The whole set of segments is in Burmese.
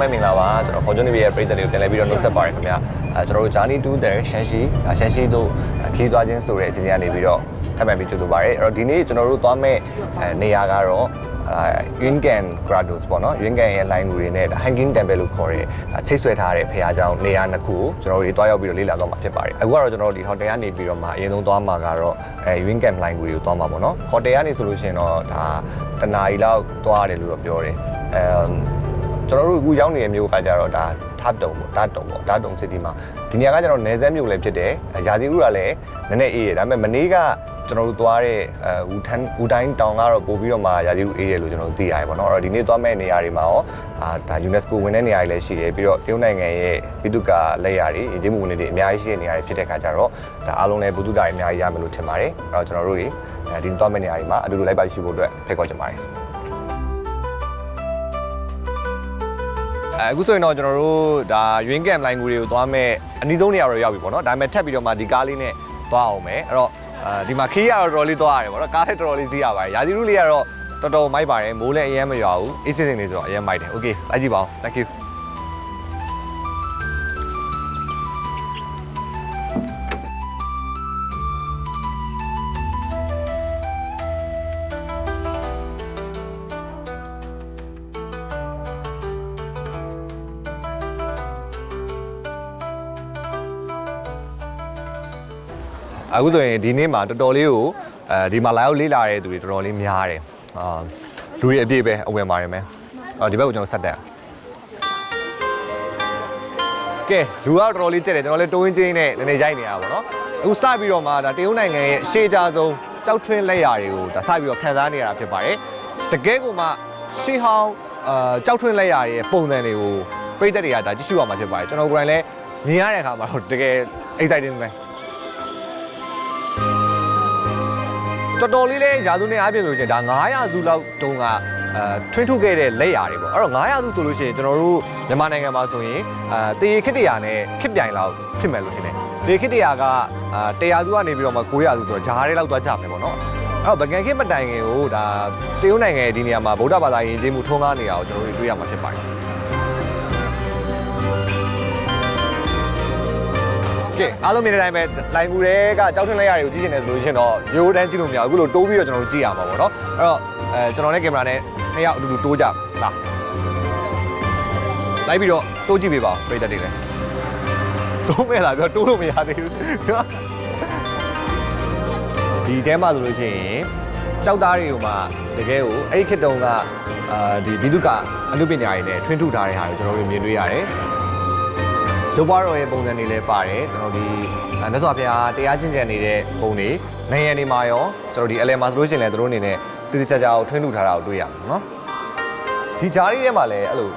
အားလုံးပဲမင်္ဂလာပါကျွန်တော် Fortune TV ရဲ့ပရိသတ်တွေကိုပြန်လည်ပြီးတော့နှုတ်ဆက်ပါရခင်ဗျာအဲကျွန်တော်တို့ Journey to the Shanxi အဲ Shanxi တို့ခီးသွားခြင်းဆိုတဲ့အစီအစဉ်ကနေပြီးတော့ထပ်မံပြီးကြိုဆိုပါရအဲ့တော့ဒီနေ့ကျွန်တော်တို့သွားမဲ့အဲနေရာကတော့အဲ Yungan Grados ပေါ့နော် Yungan ရဲ့ line တွေနဲ့ Hanging Temple လို့ခေါ်တဲ့ချိတ်ဆွဲထားတဲ့ဖရားကျောင်းနေရာနှစ်ခုကိုကျွန်တော်တို့တွားရောက်ပြီးတော့လေ့လာသွားမှာဖြစ်ပါတယ်အခုကတော့ကျွန်တော်တို့ဒီ hotel ကနေပြီးတော့မှအရင်ဆုံးသွားမှာကတော့အဲ Yungan line တွေကိုသွားမှာပေါ့နော် hotel ကနေဆိုလို့ရှိရင်တော့ဒါတနာရီလောက်သွားရတယ်လို့တော့ပြောတယ်အဲ ကျွန်တော်တို့အခုရောက်နေတဲ့မြို့ကကြတော့ဒါထပ်တုံပေါ့တာတုံပေါ့တာတုံ city မှာဒီနေရာကကျတော့နယ်စပ်မြို့လည်းဖြစ်တယ်ရာသီဥတုကလည်းနည်းနည်းအေးရဒါပေမဲ့မနေ့ကကျွန်တော်တို့သွားတဲ့အဲဝူထန်ဝူတိုင်းတောင်ကတော့ပို့ပြီးတော့မှရာသီဥတုအေးရလို့ကျွန်တော်တို့သိရတယ်ပေါ့နော်အဲ့တော့ဒီနေ့သွားမဲ့နေရာတွေမှာရောအာဒါ UNESCO ဝင်တဲ့နေရာတွေလည်းရှိတယ်ပြီးတော့တရုတ်နိုင်ငံရဲ့ပြည်သူ့ကလက်ရာတွေအရေးမှုဝင်တွေအများကြီးရှိတဲ့နေရာတွေဖြစ်တဲ့ခါကျတော့ဒါအားလုံးလည်းဘုသူတာတွေအများကြီးရမယ်လို့ထင်ပါတယ်အဲ့တော့ကျွန်တော်တို့တွေအဲဒီနေ့သွားမဲ့နေရာတွေမှာအတူတူလိုက်ပါရှိဖို့အတွက်ဖိတ်ခေါ်ချင်ပါတယ် အခုဆိုရင်တော့ကျွန်တော်တို့ဒါရွင်းကမ်လိုင်းကူတွေကိုသွားမဲ့အနည်းဆုံးနေရာတော့ရောက်ပြီပေါ့နော်ဒါပေမဲ့ထပ်ပြီးတော့မှဒီကားလေးနဲ့သွားအောင်မယ်အဲ့တော့အဲဒီမှာခီးရတော့တော်တော်လေးသွားရတယ်ပေါ့နော်ကားလည်းတော်တော်လေးစီးရပါတယ်ရာသီဥတုလေးကတော့တော်တော်မိုက်ပါတယ်မိုးလည်းအရင်မရွာဘူးအေးစစ်စစ်လေးဆိုတော့အရင်မိုက်တယ်โอเคလိုက်ကြည့်ပါဦး thank you အခုဆိုရင်ဒီနေ့မှာတော်တော်လေးကိုအဲဒီမှာလာရောက်လေးလာတဲ့သူတွေတော်တော်လေးများတယ်အာလူတွေအပြည့်ပဲအဝင်ပါတယ်မယ်အော်ဒီဘက်ကိုကျွန်တော်ဆက်တက်ကဲလူကတော့တော်တော်လေးကြက်တယ်ကျွန်တော်လည်းတိုးဝင်းချင်းနဲ့နည်းနည်းရိုက်နေတာပါတော့အခုစပြီးတော့မှဒါတရုတ်နိုင်ငံရဲ့အရှိအကြဆုံးကြောက်ထွင်းလက်ရာတွေကိုဒါစပြီးတော့ခံစားနေရတာဖြစ်ပါတယ်တကယ်ကိုမှရှေးဟောင်းအာကြောက်ထွင်းလက်ရာတွေရဲ့ပုံစံတွေကိုပြည်သက်တွေကဒါကြည့်ရှုရမှာဖြစ်ပါတယ်ကျွန်တော်ကိုယ်တိုင်လည်းမြင်ရတဲ့အခါမှာတော့တကယ် exciting ပဲ တော်တော်လေးလဲရာစုနဲ့အားဖြင့်ဆိုရင်ဒါ900စုလောက်တုန်းကအဲထွင်းထုတ်ခဲ့တဲ့လက်ရာတွေပေါ့အဲ့တော့900စုဆိုလို့ရှိရင်ကျွန်တော်တို့မြန်မာနိုင်ငံမှာဆိုရင်အဲတေခစ်တရာနဲ့ခစ်ပြိုင်လောက်ဖြစ်မယ်လို့ထင်တယ်တေခစ်တရာကအဲ100စုကနေပြီးတော့မှ900စုဆိုတော့ဂျားတွေလောက်သွားကြမယ်ပေါ့နော်အဲ့တော့ဗကန်ခေတ်မတိုင်ခင်ကိုဒါတရုတ်နိုင်ငံရဲ့ဒီနေရာမှာဗုဒ္ဓဘာသာယဉ်ကျေးမှုထွန်းကားနေတာကိုကျွန်တော်တို့တွေ့ရမှာဖြစ်ပါတယ် ကဲအားလုံးမြင်တဲ့အတိုင်းပဲလိုင်ကူတွေကကြောက်ထွန်းလိုက်ရတွေကိုကြည့်နေတယ်ဆိုလို့ရှိရင်တော့ရိုးတန်းကြည့်လို့မရဘူးအခုလိုတိုးပြီးတော့ကျွန်တော်တို့ကြည့်ရမှာပေါ့နော်အဲ့တော့အဲကျွန်တော်နဲ့ကင်မရာနဲ့နှစ်ယောက်အတူတူတိုးကြလာလိုက်ပြီးတော့တိုးကြည့်ပေးပါဦးပြိတ္တတွေလည်းတိုးမဲ့လားပြောတိုးလို့မရသေးဘူးဒီတဲမှာဆိုလို့ရှိရင်ကြောက်သားတွေကိုမှတကယ်ကိုအဲ့ဒီခေတ်တုန်းကအာဒီဘိဓုကအနုပညာတွေနဲ့ထွင်းထုထားတဲ့ဟာကိုကျွန်တော်တို့မြင်တွေ့ရတယ် ရုပ်ပွားတော်ရဲ့ပုံစံတွေလည်းပါတယ်ကျွန်တော်ဒီအဲမြတ်စွာဘုရားတရားကျင့်ကြံနေတဲ့ပုံတွေနိုင်ငံတွေမှာရောကျွန်တော်ဒီအလဲမှာဆိုလို့ရှိရင်လည်းသူတို့အနေနဲ့တည်တည်ချာချာကိုထွင်းထူထားတာကိုတွေ့ရမှာနော်ဒီဂျားလေးထဲမှာလည်းအဲ့လို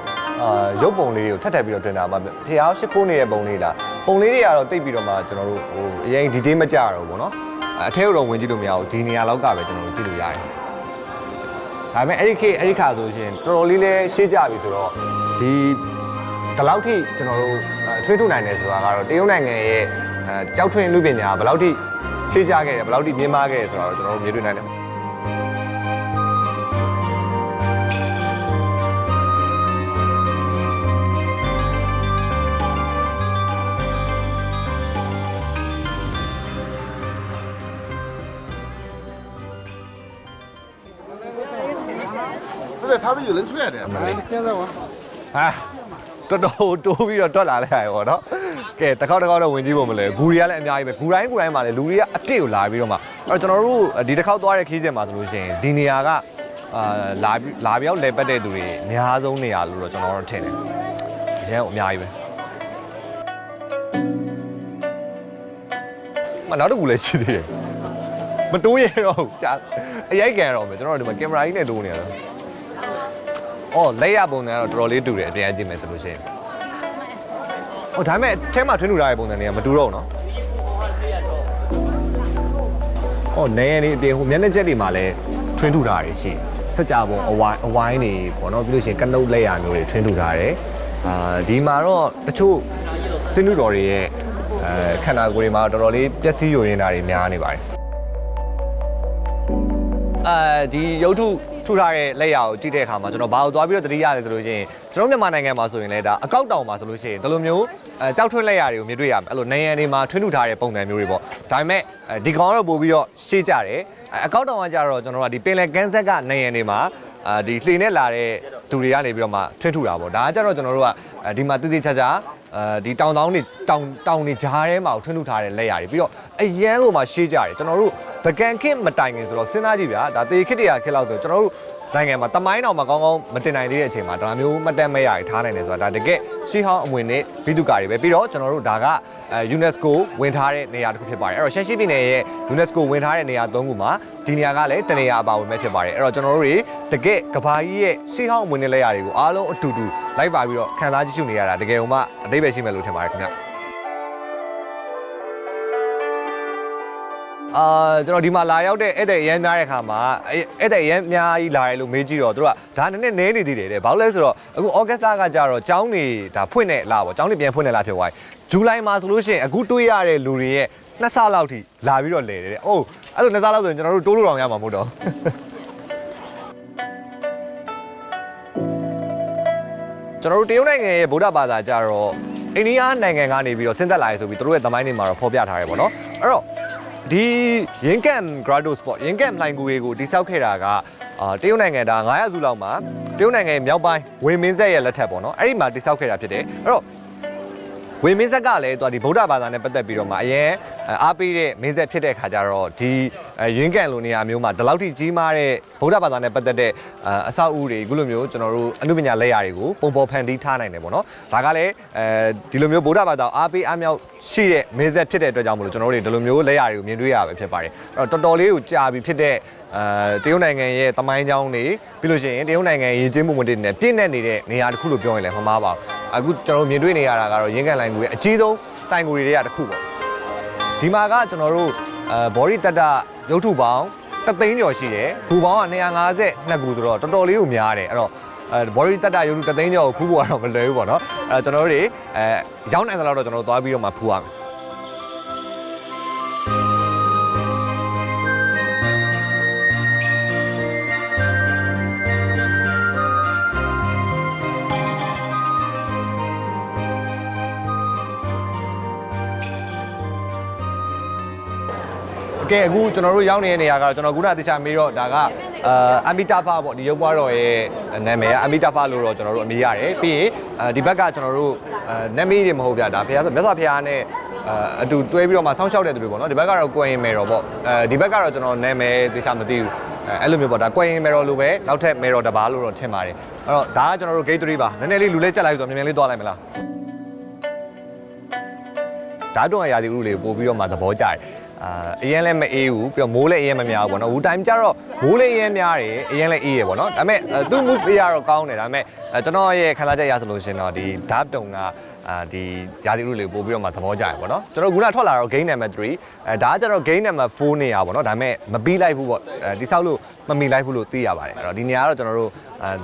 အာရုပ်ပုံလေးတွေကိုထပ်ထပ်ပြီးတော့တင်တာမှာဘုရားရှိခိုးနေတဲ့ပုံလေးလားပုံလေးတွေကတော့တိတ်ပြီးတော့မှကျွန်တော်တို့ဟိုအရင်ဒီတေးမကြတော့ဘူးเนาะအထဲတော့ဝင်ကြည့်လို့မရဘူးဒီနေရာလောက်ကပဲကျွန်တော်တို့ကြည့်လို့ရတယ်ဒါပေမဲ့အဲ့ဒီခေတ်အဲ့ဒီခါဆိုရှင်တော်တော်လေးလေးရှေ့ကြပြီဆိုတော့ဒီ ဒီလောက်ထိကျွန်တော်တို့အဲထွေးထုတ်နိုင်တယ်ဆိုတာကတော့တရုတ်နိုင်ငံရဲ့အဲကြောက်ထွင်းလူပညာဘယ်လောက်ထိရှေ့ကြခဲ့တယ်ဘယ်လောက်ထိမြင့်မားခဲ့တယ်ဆိုတာတော့ကျွန်တော်တို့မြင်တွေ့နိုင်တယ်对，他们有人出来的。现在我 ဟာ တော်တော်တိုးပြီးတော့တွက်လာလိုက်ရတယ်ပေါ့နော်ကဲတစ်ခေါက်တစ်ခေါက်တော့ဝင်ကြည့်ဖို့မလဲဂူတွေကလည်းအများကြီးပဲဂူတိုင်းဂူတိုင်းမှာလည်းလူတွေကအပြည့်ကိုလာပြီးတော့မှအဲ့တော့ကျွန်တော်တို့ဒီတစ်ခေါက်သွားတဲ့ခီးစဉ်မှာဆိုလို့ရှိရင်ဒီနေရာကအာလာပြီးလာပြောင်းလဲပတ်တဲ့သူတွေအများဆုံးနေရာလို့တော့ကျွန်တော်တို့ထင်တယ်အရင်ကအများကြီးပဲမနောက်တစ်ခုလည်းရှိသေးတယ်မတိုးရတော့ဘူးကြာအရိုက်ကန်တော့မယ်ကျွန်တော်တို့ဒီမှာကင်မရာကြီးနဲ့တိုးနေရတော့ အော်လက်ရပုံစံကတော့တော်တော်လေးတူတယ်အပြန်ကြည့်မယ်ဆိုလို့ရှိရင်ဟိုဒါပေမဲ့အဲထဲမှာထွင်းထူထားတဲ့ပုံစံတွေကမတူတော့ဘူးနော်အော်နေရနေအပြင်ဟိုမျက်နှာချက်တွေမှာလည်းထွင်းထူထားတယ်ရှိစကြပုံအဝိုင်းအဝိုင်းတွေပေါ့နော်ပြီးလို့ရှိရင်ကနုတ်လက်ရမျိုးတွေထွင်းထူထားတယ်အာဒီမှာတော့တချို့စင်းနုတော်တွေရဲ့အဲခန္ဓာကိုယ်တွေမှာတော်တော်လေးပျက်စီးယိုရင်းတာတွေများနေပါတယ်အဲဒီရုပ်ထု ထူထားတဲ့လက်ရာကိုကြည့်တဲ့အခါမှာကျွန်တော်ဘာလို့သွားပြီးတော့သတိရတယ်ဆိုလို့ရှိရင်ကျွန်တော်မြန်မာနိုင်ငံမှာဆိုရင်လည်းဒါအကောက်တောင်မှာဆိုလို့ရှိရင်ဒီလိုမျိုးအဲကြောက်ထွန်းလက်ရာတွေကိုမြင်တွေ့ရမယ်အဲ့လိုနေရန်တွေမှာထွန်းထူထားတဲ့ပုံစံမျိုးတွေပေါ့ဒါပေမဲ့ဒီကောင်ကတော့ပို့ပြီးတော့ရှေ့ကြတယ်အကောက်တောင်ကကြတော့ကျွန်တော်တို့ကဒီပင်လယ်ကမ်းဆက်ကနေရန်တွေမှာအာဒီလှေနဲ့လာတဲ့သူတွေကနေပြီးတော့မှထွန်းထူတာပေါ့ဒါကကြတော့ကျွန်တော်တို့ကဒီမှာတိတိကျကျအဲဒီတောင်တောင်တွေတောင်တောင်တွေဂျားထဲမှာထွန်းထူထားတဲ့လက်ရာတွေပြီးတော့ အရန်ကိုမှရှေ့ကြတယ်ကျွန်တော်တို့ပကံခစ်မတိုင်ခင်ဆိုတော့စဉ်းစားကြည့်ဗျာဒါတေခစ်တရာခစ်လောက်ဆိုကျွန်တော်တို့နိုင်ငံမှာတမိုင်းတော်မှာကောင်းကောင်းမတင်နိုင်သေးတဲ့အချိန်မှာဒါမျိုးမှတ်တမ်းမဲ့ရထားနိုင်တယ်ဆိုတာဒါတကယ်ရှေးဟောင်းအမွေနဲ့ဘိတုကာတွေပဲပြီးတော့ကျွန်တော်တို့ဒါကအဲ UNESCO ဝင်ထားတဲ့နေရာတစ်ခုဖြစ်ပါတယ်အဲ့တော့ရှမ်းရှိပြည်နယ်ရဲ့ UNESCO ဝင်ထားတဲ့နေရာ၃ခုမှာဒီနေရာကလည်းတနေရာအပါဝင်ပဲဖြစ်ပါတယ်အဲ့တော့ကျွန်တော်တို့တွေတကယ်ကဘာကြီးရဲ့ရှေးဟောင်းအမွေနဲ့လက်ရာတွေကိုအားလုံးအတူတူလိုက်ပါပြီးတော့ခံစားကြည့်ရှုနေရတာတကယ်ဟိုမှအသေးပဲရှိမယ်လို့ထင်ပါတယ်ခင်ဗျ အာကျွန်တော်ဒီမှာလာရောက်တဲ့ဧည့်သည်အရန်များတဲ့ခါမှာဧည့်သည်အရန်များကြီးလာရလို့မေးကြည့်တော့သူတို့ကဒါနည်းနည်းနဲနေသေးတယ်တဲ့ဘာလို့လဲဆိုတော့အခုဩဂတ်စ်လကကြာတော့ကျောင်းနေဒါဖွင့်နေလာပေါ့ကျောင်းနေပြန်ဖွင့်နေလာဖြစ်သွားပြီဇူလိုင်မှာဆိုလို့ရှိရင်အခုတွေးရတဲ့လူတွေရဲ့နှစ်ဆလောက်ထိလာပြီးတော့လဲတယ်တဲ့အိုးအဲ့လိုနှစ်ဆလောက်ဆိုရင်ကျွန်တော်တို့တိုးလို့တော့ရမှာမဟုတ်တော့ကျွန်တော်တို့တရုတ်နိုင်ငံရဲ့ဗုဒ္ဓဘာသာကြတော့အိန္ဒိယနိုင်ငံကနေပြီးတော့ဆင်းသက်လာရဆိုပြီးတို့ရဲ့သမိုင်းတွေမှာတော့ဖော်ပြထားတယ်ပေါ့နော်အဲ့တော့ ဒီရင်းကန် grados ပေါ့ရင်းကန်လှိုင်ကူတွေကိုတိစောက်ခဲ့တာကအာတရုတ်နိုင်ငံဒါ900စုလောက်မှာတရုတ်နိုင်ငံရဲ့မြောက်ပိုင်းဝေမင်းဆက်ရဲ့လက်ထက်ပေါ့နော်အဲ့ဒီမှာတိစောက်ခဲ့တာဖြစ်တယ်အဲ့တော့ ဝေမင်းဆက်ကလည်းသူကဒီဗုဒ္ဓဘာသာနဲ့ပတ်သက်ပြီးတော့မှအရင်အားပေးတဲ့မင်းဆက်ဖြစ်တဲ့ခါကျတော့ဒီရင်းကန်လိုနေရာမျိုးမှာဒီလောက်ထိကြီးမားတဲ့ဗုဒ္ဓဘာသာနဲ့ပတ်သက်တဲ့အဆောက်အဦတွေအခုလိုမျိုးကျွန်တော်တို့အနုပညာလက်ရာတွေကိုပုံပေါ်ဖန်တီးထားနိုင်တယ်ပေါ့နော်ဒါကလည်းအဲဒီလိုမျိုးဗုဒ္ဓဘာသာအားပေးအားမြောက်ရှိတဲ့မင်းဆက်ဖြစ်တဲ့အတွက်ကြောင့်မလို့ကျွန်တော်တို့တွေဒီလိုမျိုးလက်ရာတွေကိုမြင်တွေ့ရပဲဖြစ်ပါတယ်အဲ့တော့တော်တော်လေးကိုကြာပြီဖြစ်တဲ့အဲတရုတ်နိုင်ငံရဲ့တမိုင်းကြောင်းတွေပြီးလို့ရှိရင်တရုတ်နိုင်ငံရဲ့ရင်းချင်းမှုမတွေနဲ့ပြည့်နေနေတဲ့နေရာတစ်ခုလို့ပြောရင်လည်းမမှားပါဘူး အခုကျွန်တော်တို့မြင်တွေ့နေရတာကတော့ရင်းကန်လိုင်းကူရဲ့အကြီးဆုံးတိုင်ကူတွေကတစ်ခုပေါ့ဒီမှာကကျွန်တော်တို့အဲဘော်ဒီတတရုပ်ထုပေါင်းတသိန်းကျော်ရှိတယ်ဘူပေါင်းက252ခုဆိုတော့တော်တော်လေးကိုများတယ်အဲ့တော့အဲဘော်ဒီတတရုပ်ထုတသိန်းကျော်ကိုဖူးဖို့ကတော့မလွယ်ဘူးပေါ့နော်အဲကျွန်တော်တို့တွေအဲရောင်းနိုင်တဲ့လောက်တော့ကျွန်တော်တို့သွားပြီးတော့မှဖူးရမယ် ကဲအခုကျွန်တော်တို့ရောက်နေတဲ့နေရာကတော့ကျွန်တော်ခုနတခြားမေးတော့ဒါကအာအမီတာဖာပေါ့ဒီရုပ်ပွားတော်ရဲ့နာမည်ကအမီတာဖာလို့တော့ကျွန်တော်တို့အမည်ရတယ်ပြီးရင်အဲဒီဘက်ကကျွန်တော်တို့အဲနာမည်တွေမဟုတ်ဗျာဒါဖះဆိုမြတ်စွာဘုရားနဲ့အာအတူတွဲပြီးတော့မှစောင့်ရှောက်တဲ့သူတွေပေါ့နော်ဒီဘက်ကတော့ကွယ်ရင်မယ်တော်ပေါ့အဲဒီဘက်ကတော့ကျွန်တော်နာမည်တခြားမသိဘူးအဲအဲ့လိုမျိုးပေါ့ဒါကွယ်ရင်မယ်တော်လို့ပဲနောက်ထပ်မယ်တော်တပါလို့တော့ထင်ပါတယ်အဲ့တော့ဒါကကျွန်တော်တို့ gate 3ပါနည်းနည်းလေးလူလေးကြက်လိုက်ဆိုတော့မြန်မြန်လေးသွားလိုက်မလားဓာတ်တုံးရရာသီဥတုလေးပို့ပြီးတော့မှသဘောကျတယ် အာအရင်လည်းမအေးဘူးပြီးတော့မိုးလည်းအရင်မများဘူးပေါ့နော်ဟိုတိုင်းကျတော့မိုးလည်းအရင်များတယ်အရင်လည်းအေးရပေါ့နော်ဒါပေမဲ့သူ့မှုပေးရတော့ကောင်းတယ်ဒါပေမဲ့ကျွန်တော်ရဲ့ခံစားချက်အရဆိုလို့ရှင်တော့ဒီဓာတ်တုံကအာဒီရာသီဥတုလေးပို့ပြီးတော့မှသဘောကျရပေါ့နော်ကျွန်တော်ခုနထွက်လာတော့ game number 3အဲဒါကကျတော့ game number 4နေရပေါ့နော်ဒါပေမဲ့မပြီးလိုက်ဘူးပေါ့အဲဒီဆောက်လို့မမီလိုက်ဘူးလို့သိရပါတယ်အဲ့တော့ဒီနေရာကတော့ကျွန်တော်တို့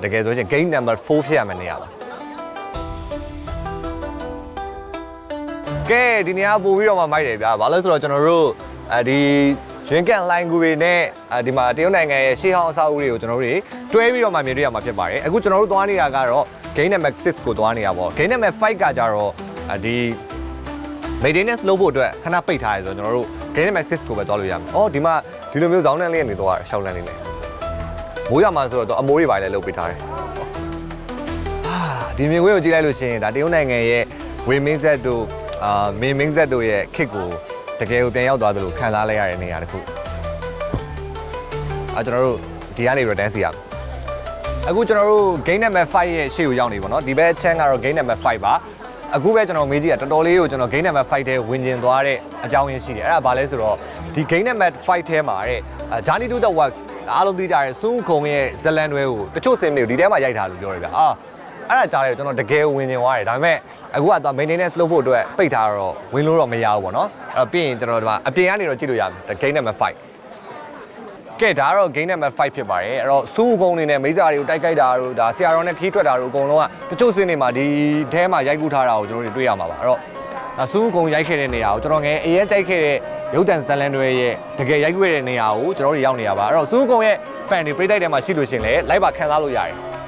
တကယ်ဆိုရင် game number 4ဖြစ်ရမယ့်နေရာပါကဲဒီနေရာပို့ပြီးတော့မှမိုက်တယ်ဗျာဘာလို့လဲဆိုတော့ကျွန်တော်တို့ အဲဒီရင်းကန်လိုင်းကူတွေနဲ့အဲဒီမှာတရုတ်နိုင်ငံရဲ့ရှေးဟောင်းအဆောက်အဦတွေကိုကျွန်တော်တို့တွဲပြီးတော့မှမြင်တွေ့ရမှာဖြစ်ပါတယ်အခုကျွန်တော်တို့သွားနေတာကတော့ Game Number 6ကိုသွားနေတာပေါ့ Game Number 5ကကြတော့ဒီ maintenance လုပ်ဖို့အတွက်ခဏပိတ်ထားရဆိုတော့ကျွန်တော်တို့ Game Number 6ကိုပဲသွားလို့ရမယ်။အော်ဒီမှာဒီလိုမျိုးဇောင်းတန်းလေးကနေသွားရရှောက်လန်းနေတယ်။မိုးရမှာဆိုတော့အမိုးတွေပါလည်းလုပ်ပေးထားတယ်။ဟာဒီမြင်ကွင်းကိုကြည့်လိုက်လို့ရှိရင်ဒါတရုတ်နိုင်ငံရဲ့ဝေမင်းဆက်တို့အာမင်းမင်းဆက်တို့ရဲ့ခစ်ကို တကယ်ကိုပြန်ရောက်သွားသလိုခံစားလိုက်ရတဲ့နေရာတစ်ခုအာကျွန်တော်တို့ဒီကနေတော့တန်းစီရမယ်အခုကျွန်တော်တို့ game number 5ရဲ့ရှေ့ကိုရောက်နေပါတော့ဒီဘက် channel ကတော့ game number 5ပါအခုပဲကျွန်တော်မေးကြည့်တာတော်တော်လေးကိုကျွန်တော် game number 5ထဲဝင်ကျင်သွားတဲ့အကြောင်းရင်းရှိတယ်အဲ့ဒါဘာလဲဆိုတော့ဒီ game number 5ထဲမှာတဲ့ Journey to the Works အားလုံးသိကြတဲ့စူးခုံရဲ့ဇလန်တွဲကိုတချို့စင်တွေကိုဒီထဲမှာရိုက်ထားလို့ပြောရပြအာ အဲ့ဒါကြားတယ်ကျွန်တော်တကယ်ဝင်ကျင်သွားတယ်ဒါပေမဲ့အခုကသွား maintenance လုပ်ဖို့အတွက်ပိတ်ထားတော့ဝင်လို့တော့မရဘူးပေါ့နော်အဲ့တော့ပြီးရင်ကျွန်တော်ဒီမှာအပြင်ကနေတော့ကြည့်လို့ရမယ် game number 5ကဲဒါကတော့ game number 5ဖြစ်ပါတယ်အဲ့တော့စူးကုန်းနေနဲ့မိစားတွေကိုတိုက်ခိုက်တာတို့ဒါဆရာတော်နဲ့ခီးထွက်တာတို့အကုန်လုံးကတချို့စင်းတွေမှာဒီထဲမှာရိုက်ကူးထားတာကိုကျွန်တော်တို့တွေ့ရမှာပါအဲ့တော့ဒါစူးကုံရိုက်ခဲ့တဲ့နေရာကိုကျွန်တော်ငယ်အရင်ကြိုက်ခဲ့တဲ့ရုပ်တံဇလန်တွေရဲ့တကယ်ရိုက်ခဲ့တဲ့နေရာကိုကျွန်တော်တို့ရောက်နေရပါအဲ့တော့စူးကုံရဲ့ fan တွေပြိတ္တိုက်ထဲမှာရှိလို့ရှရင်လေလိုက်ပါခံစားလို့ရတယ်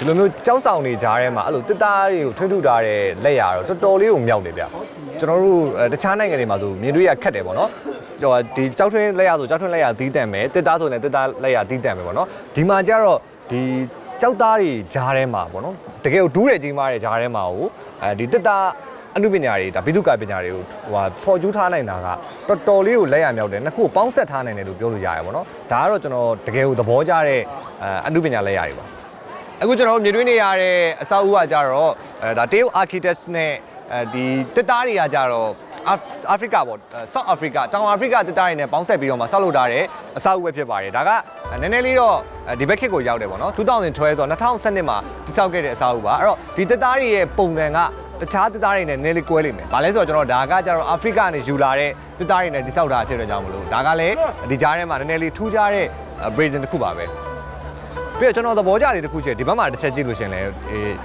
ဒီလိုမျိုးကြောက်ဆောင်နေကြထဲမှာအဲ့လိုတစ်သားတွေကိုထွန်းထူထားတဲ့လက်ရတော့တော်တော်လေးကိုမြောက်တယ်ဗျကျွန်တော်တို့အဲတခြားနိုင်ငံတွေမှာဆိုမြင်တွေ့ရခက်တယ်ပေါ့နော်ဟိုဒီကြောက်ထွန်းလက်ရဆိုကြောက်ထွန်းလက်ရသီးတံမယ်တစ်သားဆိုရင်တစ်သားလက်ရသီးတံမယ်ပေါ့နော်ဒီမှာကျတော့ဒီကြောက်သားတွေကြားထဲမှာပေါ့နော်တကယ်ကိုဒူးတယ်ကြီးမားတဲ့ကြားထဲမှာကိုအဲဒီတစ်သားအနုပညာတွေဒါဘိသုကာပညာတွေကိုဟိုဟာဖော်ကျူးထားနိုင်တာကတော်တော်လေးကိုလက်ရမြောက်တယ်နှစ်ခုကိုပေါင်းဆက်ထားနိုင်တယ်လို့ပြောလို့ရတယ်ပေါ့နော်ဒါကတော့ကျွန်တော်တကယ်ကိုသဘောကျတဲ့အဲအနုပညာလက်ရတွေပါ အခုကျွန်တော်တို့မြင်တွေ့နေရတဲ့အဆောက်အဦကကြတော့အဲဒါတရုတ် architect နဲ့အဲဒီတစ်သားတွေကကြတော့အာဖရိကပေါ့ South Africa တောင်အာဖရိကတစ်သားတွေနဲ့ပေါင်းဆက်ပြီးတော့မှဆောက်လုပ်ထားတဲ့အဆောက်အဦပဲဖြစ်ပါတယ်ဒါကနည်းနည်းလေးတော့ဒီဘက်ခေတ်ကိုရောက်တယ်ပေါ့နော်2012ဆိုတော့2012မှာတိစောက်ခဲ့တဲ့အဆောက်အဦပါအဲ့တော့ဒီတစ်သားတွေရဲ့ပုံစံကတခြားတစ်သားတွေနဲ့နည်းနည်းလေးကွဲလိမ့်မယ်။ဘာလဲဆိုတော့ကျွန်တော်ဒါကကြတော့အာဖရိကနေယူလာတဲ့တစ်သားတွေနဲ့တိစောက်တာဖြစ်တဲ့ကြောင့်မလို့ဒါကလည်းဒီကြားထဲမှာနည်းနည်းလေးထူးခြားတဲ့ brazen တစ်ခုပါပဲ။ ပြီးတော့ကျွန်တော်သဘောကျတယ်တစ်ခုချက်ဒီဘက်မှာတစ်ချက်ကြည့်လို့ရှရင်လဲအေး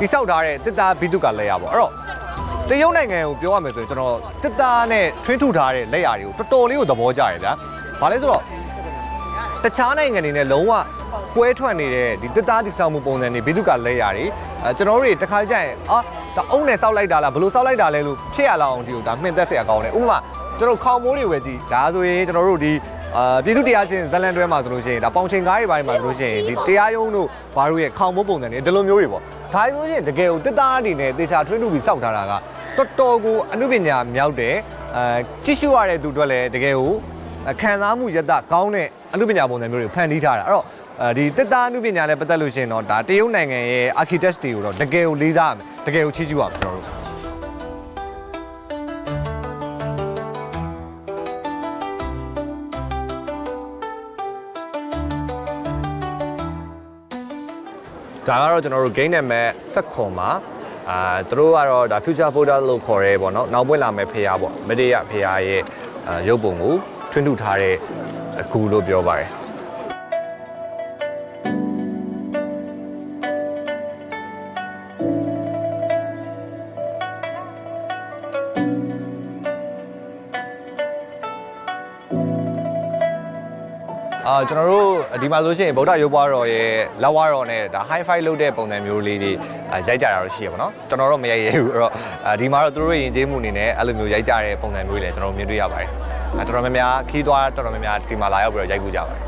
တိဆောက်ထားတဲ့တစ်သားဘီတုကလက်ရပါအဲ့တော့တရုတ်နိုင်ငံကိုပြောရမယ်ဆိုရင်ကျွန်တော်တစ်သားနဲ့ထွင်းထုထားတဲ့လက်ရတွေကိုတော်တော်လေးကိုသဘောကျတယ်ဗျာ။ဘာလဲဆိုတော့တခြားနိုင်ငံတွေနဲ့လုံးဝကွဲထွက်နေတဲ့ဒီတစ်သားတိဆောက်မှုပုံစံတွေဘီတုကလက်ရတွေအဲကျွန်တော်တို့တွေတစ်ခါကြရင်အာဒါအုံနဲ့ဆောက်လိုက်တာလားဘယ်လိုဆောက်လိုက်တာလဲလို့ဖြစ်ရလောက်အောင်ဒီကိုဒါမှင်သက်เสียကောင်းတယ်ဥပမာကျွန်တော်ခေါင်မိုးတွေပဲကြည့်ဒါဆိုရင်ကျွန်တော်တို့ဒီ အာပြည်သူတရားချင်းဇလန်တွဲမှာဆိုလို့ရှိရင်ဒါပေါင်ချိန်ကားတွေပိုင်းမှာဆိုလို့ရှိရင်ဒီတရားရုံးတို့ဘာလို့ရဲ့ခေါင်မိုးပုံစံတွေဒီလိုမျိုးတွေပေါ့ဒါဆိုလို့ရှိရင်တကယ်ကိုတစ်သားအနေနဲ့တေချာထွင်းထုပြီးစောက်ထားတာကတော်တော်ကိုအမှုပညာမြောက်တယ်အဲကြည့်ရှုရတဲ့သူအတွက်လည်းတကယ်ကိုခံစားမှုရတကောင်းတဲ့အမှုပညာပုံစံမျိုးတွေဖန်တီးထားတာအဲ့တော့အဲဒီတစ်သားအမှုပညာနဲ့ပတ်သက်လို့ရှိရင်တော့ဒါတရုတ်နိုင်ငံရဲ့ architect တွေကိုတော့တကယ်ကိုလေးစားရမယ်တကယ်ကိုချီးကျူးရမယ်ကျွန်တော်တို့ ဒါကတော့ကျွန်တော်တို့ gain နံပါတ်ဆက်ခွန်မှာအာသူတို့ကတော့ဒါ future folder လို့ခေါ်ရဲပေါ့နော်နောက်ပွင့်လာမယ့်ဖရားပေါ့မတေးရဖရားရဲ့အာရုပ်ပုံကိုထွန်းထုထားတဲ့အခုလို့ပြောပါတယ် အာကျွန်တော်တို့ဒီမှာဆိုလို့ရှိရင်ဗုဒ္ဓရုပ်ပွားတော်ရဲ့လက်ဝါးတော်နဲ့ဒါ high five လုပ်တဲ့ပုံစံမျိုးလေးတွေအာရိုက်ကြတာတော့ရှိရပါတော့ကျွန်တော်တော့မရိုက်ရဘူးအဲ့တော့အာဒီမှာတော့သူတို့ရဲ့ယဉ်ကျေးမှုအနေနဲ့အဲ့လိုမျိုးရိုက်ကြတဲ့ပုံစံမျိုးတွေလည်းကျွန်တော်တို့မြင်တွေ့ရပါတယ်အာတော်တော်များများခီးသွားတော်တော်များများဒီမှာလာရောက်ပြီးတော့ရိုက်ကူကြပါတယ်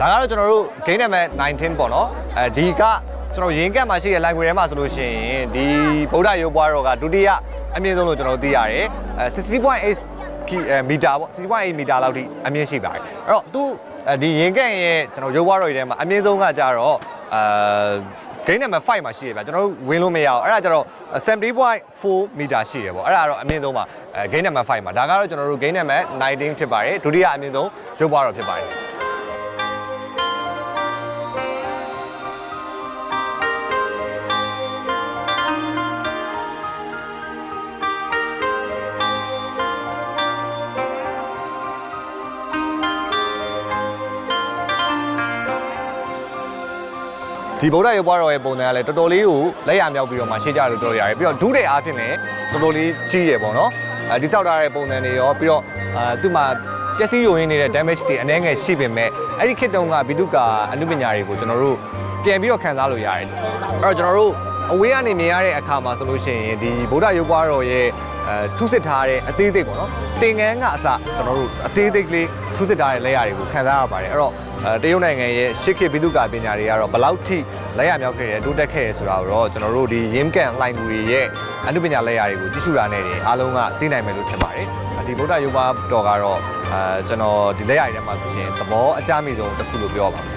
ဒါကတော့ကျွန်တော်တို့ game number 19ပေါ့နော်အဲဒီက ကျွန်တော်ရင်းကတ်မှာရှိတဲ့ line ထဲမှာဆိုလို့ရှိရင်ဒီဗုဒ္ဓရုပ်ပွားတော်ကဒုတိယအမြင့်ဆုံးလို့ကျွန်တော်သိရတယ်အဲ60.8ကီမီတာပေါ့60.8မီတာလောက်ထိအမြင့်ရှိပါတယ်အဲ့တော့သူဒီရင်ကန့်ရဲ့ကျွန်တော်ရုပ်ပွားတော်တွေထဲမှာအမြင့်ဆုံးကကြတော့အာဂိမ်းနံပါတ်5မှာရှိရဗျာကျွန်တော်တို့ဝင်လို့မရအောင်အဲ့ဒါကျတော့70.4မီတာရှိရပေါ့အဲ့ဒါကတော့အမြင့်ဆုံးပါအဲဂိမ်းနံပါတ်5မှာဒါကတော့ကျွန်တော်တို့ဂိမ်းနံပါတ်19ဖြစ်ပါတယ်ဒုတိယအမြင့်ဆုံးရုပ်ပွားတော်ဖြစ်ပါတယ် ဒီဗုဒ္ဓရုပ်ပွားတော်ရဲ့ပုံစံကလည်းတော်တော်လေးကိုလက်ရမြောက်ပြီးတော့မှရှေ့ကြလို့ပြောရရတယ်ပြီးတော့ဒုတဲ့အားဖြင့်လည်းတော်တော်လေးကြီးရယ်ပေါ့နော်အဲဒီဆောက်ထားတဲ့ပုံစံတွေရောပြီးတော့အာသူ့မှာပျက်စီးယိုရင်းနေတဲ့ damage တွေအနည်းငယ်ရှိပေမဲ့အဲ့ဒီခေတ်တုန်းကဘီတုကာအနုပညာတွေကိုကျွန်တော်တို့ပြန်ပြီးတော့ခံစားလို့ရတယ်အဲ့တော့ကျွန်တော်တို့အဝေးကနေမြင်ရတဲ့အခါမှာဆိုလို့ရှိရင်ဒီဗုဒ္ဓရုပ်ပွားတော်ရဲ့ အဲထုစစ်ထားတဲ့အသေးစိတ်ပေါ့နော်တင်ငန်းကအစကျွန်တော်တို့အသေးစိတ်ကလေးထုစစ်ထားတဲ့လက်ရာတွေကိုခံစားရပါတယ်အဲ့တော့အဲတရုတ်နိုင်ငံရဲ့ရှစ်ခေတ်ဘိသုကာပညာတွေကတော့ဘယ်လောက်ထိလက်ရမြောက်ခဲ့တယ်တိုးတက်ခဲ့တယ်ဆိုတာကိုတော့ကျွန်တော်တို့ဒီရင်းကန်လှိုင်ကူတွေရဲ့အနုပညာလက်ရာတွေကိုကြည့်ရှုတာနဲ့တင်အားလုံးကသိနိုင်မယ်လို့ထင်ပါတယ်ဒီဗုဒ္ဓရုပ်ပွားတော်ကတော့အဲကျွန်တော်ဒီလက်ရာတွေထဲမှာဆိုရင်သဘောအကြမိဆုံးတစ်ခုလို့ပြောပါမယ်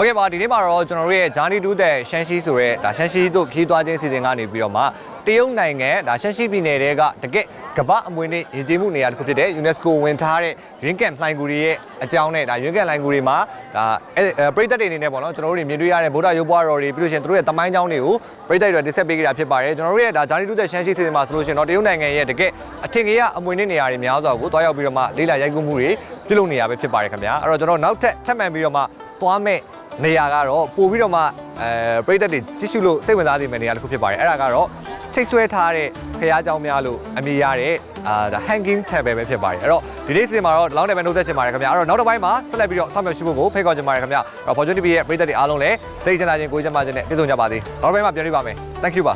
ဟုတ်ကဲ့ပါဒီနေ့မှာတော့ကျွန်တော်တို့ရဲ့ Journey to the Shanxi ဆိုတဲ့ဒါ Shanxi တို့ခီးသွားခြင်းစီစဉ်ကနေပြီးတော့မှ တရုတ်နိုင်ငံဒါ Shanxi ပြည်နယ်တဲကတကယ့်ကမ္ဘာအမွေအနှစ်ယဉ်ကျေးမှုနေရာတစ်ခုဖြစ်တဲ့ UNESCO ဝင်ထားတဲ့ရင်းကန်လှိုင်ကူတွေရဲ့အကြောင်းနဲ့ဒါရင်းကန်လှိုင်ကူတွေမှာဒါအဲအဲပရိသတ်တွေအနေနဲ့ပေါ့နော်ကျွန်တော်တို့တွေမြင်တွေ့ရတဲ့ဗုဒ္ဓရုပ်ပွားတော်တွေပြီးလို့ရှိရင်တို့ရဲ့တမိုင်းကြောင်းတွေကိုပရိသတ်တွေတင်ဆက်ပေးကြတာဖြစ်ပါတယ်ကျွန်တော်တို့ရဲ့ဒါ Journey to the Shanxi စီစဉ်မှာဆိုလို့ရှိရင်တော့တရုတ်နိုင်ငံရဲ့တကယ့်အထင်ကြီးအမွေအနှစ်နေရာတွေများစွာကိုတွားရောက်ပြီးတော့မှလေးလာရိုက်ကူးမှုတွေပြုလုပ်နေရပဲဖြစ်ပါတယ်ခင်ဗျာအဲ့တော့ကျွန်တော်နောက်ထပ်ထပ်မံပြီးတော့မှသွားမဲ့နေရာကတော့ပို့ပြီးတော့မှအဲပြည်သက်တွေကြည့်ရှုလို့စိတ်ဝင်စားစေမယ့်နေရာတစ်ခုဖြစ်ပါတယ်အဲ့ဒါကတော့ ချိတ်ဆွဲထားတဲ့ဖះเจ้าများလို့အမည်ရတဲ့အာဒါ hanging table ပဲဖြစ်ပါတယ်အဲ့တော့ဒီနေ့စီစဉ်မှာတော့ဒီလောက်နဲ့ပဲနှုတ်ဆက်ချင်ပါတယ်ခင်ဗျာအဲ့တော့နောက်တစ်ပိုင်းမှာဆက်လက်ပြီးတော့ဆောက်မြောက်ရှိဖို့ကိုဖိတ်ခေါ်ချင်ပါတယ်ခင်ဗျာအဲ့တော့ Fortune TV ရဲ့ပြည်သက်တွေအားလုံးလည်းစိတ်ချမ်းသာခြင်းကိုယ်ချမ်းသာခြင်းနဲ့ပြည့်စုံကြပါစေနောက်တစ်ပိုင်းမှာပြန်တွေ့ပါမယ် thank you ပါ